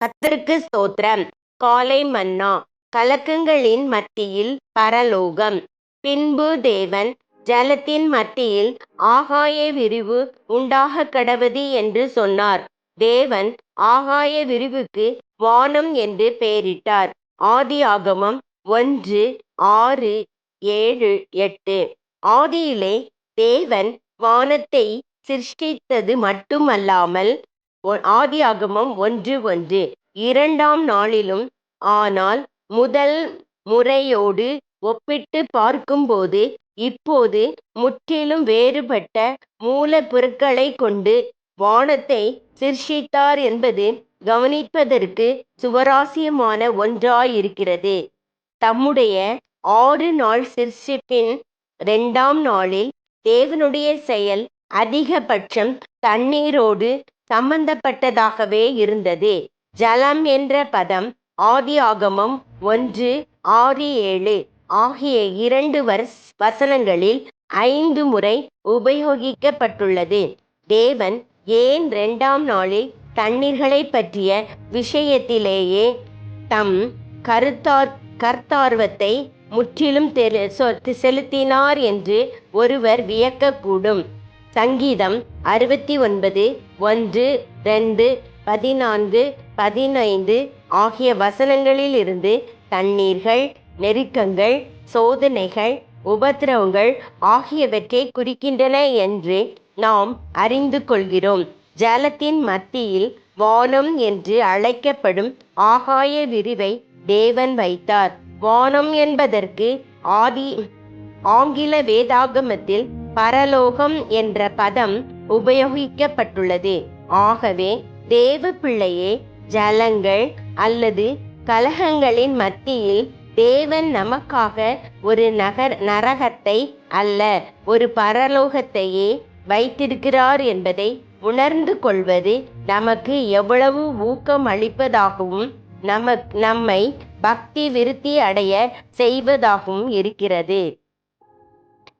கத்தருக்கு ஸ்தோத்திரம். காலை மன்னா கலக்கங்களின் மத்தியில் பரலோகம். பின்பு தேவன் ஜலத்தின் மத்தியில் ஆகாய விரிவு உண்டாகக் கடவது என்று சொன்னார். தேவன் ஆகாய விரிவுக்கு வானம் என்று பெயரிட்டார். ஆதியாகமம் ஒன்று ஆறு ஏழு எட்டு. ஆதியிலே தேவன் வானத்தை சிருஷ்டித்தது மட்டுமல்லாமல் ஒ- ஆதியாகமம் ஒன்று ஒன்று. இரண்டாம் நாளிலும் ஆனால் முதல் முறையோடு ஒப்பிட்டு பார்க்கும்போது இப்போது முற்றிலும் வேறுபட்ட மூலப்பொருட்களைக் கொண்டு வானத்தை சிருஷ்டித்தார் என்பது கவனிப்பதற்கு சுவராசியமான ஒன்றாயிருக்கிறது. தம்முடைய ஆறு நாள் சிருஷ்டிப்பின் இரண்டாம் நாளில் தேவனுடைய செயல் அதிகபட்சம் தண்ணீரோடு சம்பந்தப்பட்டதாகவே இருந்தது. ஜலம் என்ற பதம் ஆதியாகமம் ஒன்று ஆறு ஏழு ஆகிய இரண்டு வர்ஸ் வசனங்களில் ஐந்து முறை உபயோகிக்கப்பட்டுள்ளது. தேவன் ஏன் இரண்டாம் நாளில் தண்ணீர்களை பற்றிய விஷயத்திலேயே தம் கருத்தார் கர்த்தார்வத்தை முற்றிலும் தெரு- செலுத்தினார் என்று ஒருவர் வியக்கக்கூடும். சங்கீதம் அறுபத்தி ஒன்பது ஒன்று ரெண்டு பதினான்கு பதினைந்து ஆகிய வசனங்களிலிருந்து தண்ணீர்கள் நெருக்கங்கள் சோதனைகள் உபத்திரவங்கள் ஆகியவற்றை குறிக்கின்றன என்று நாம் அறிந்து கொள்கிறோம். ஜலத்தின் மத்தியில் வானம் என்று அழைக்கப்படும் ஆகாய விரிவை தேவன் வைத்தார். வானம் என்பதற்கு ஆதி ஆங்கில வேதாகமத்தில் பரலோகம் என்ற பதம் உபயோகிக்கப்பட்டுள்ளது. ஆகவே தேவ பிள்ளையே ஜலங்கள் அல்லது கலகங்களின் மத்தியில் தேவன் நமக்காக ஒரு நகர் நரகத்தை அல்ல ஒரு பரலோகத்தையே வைத்திருக்கிறார் என்பதை உணர்ந்து கொள்வது நமக்கு எவ்வளவு ஊக்கம் அளிப்பதாகவும் நமக் நம்மை பக்தி விருத்தி அடைய செய்வதாகவும் இருக்கிறது.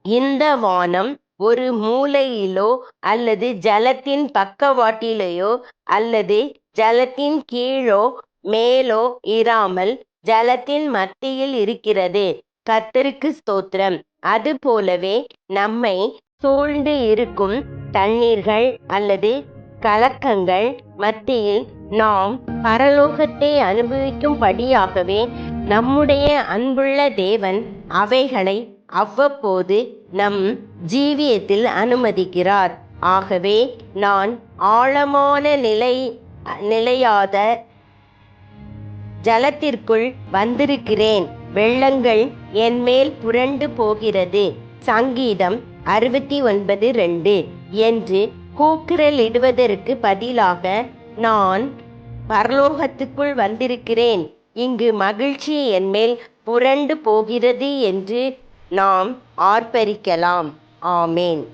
இந்த வானம் ஒரு மூலையிலோ அல்லது ஜலத்தின் பக்கவாட்டிலேயோ அல்லது ஜலத்தின் கீழோ மேலோ இராமல் ஜலத்தின் மத்தியில் இருக்கிறது. கர்த்தருக்கு ஸ்தோத்திரம். அதுபோலவே நம்மை சூழ்ந்து இருக்கும் தண்ணீர்கள் அல்லது கலக்கங்கள் மத்தியில் நாம் பரலோகத்தை அனுபவிக்கும்படியாகவே நம்முடைய அன்புள்ள தேவன் அவைகளை அவ்வப்போது நம் ஜீவியத்தில் அனுமதிக்கிறார். ஆகவே நான் ஆழமான நிலை நிலையாத ஜலத்திற்குள் வந்திருக்கிறேன். வெள்ளங்கள் என் மேல் புரண்டு போகிறது. சங்கீதம் அறுபத்தி ஒன்பது ரெண்டு என்று கூக்குரலிடுவதற்கு பதிலாக நான் பரலோகத்துக்குள் வந்திருக்கிறேன். இங்கு மகிழ்ச்சி என் மேல் புரண்டு போகிறது என்று நாம் ஆர்ப்பரிக்கலாம். ஆமேன்.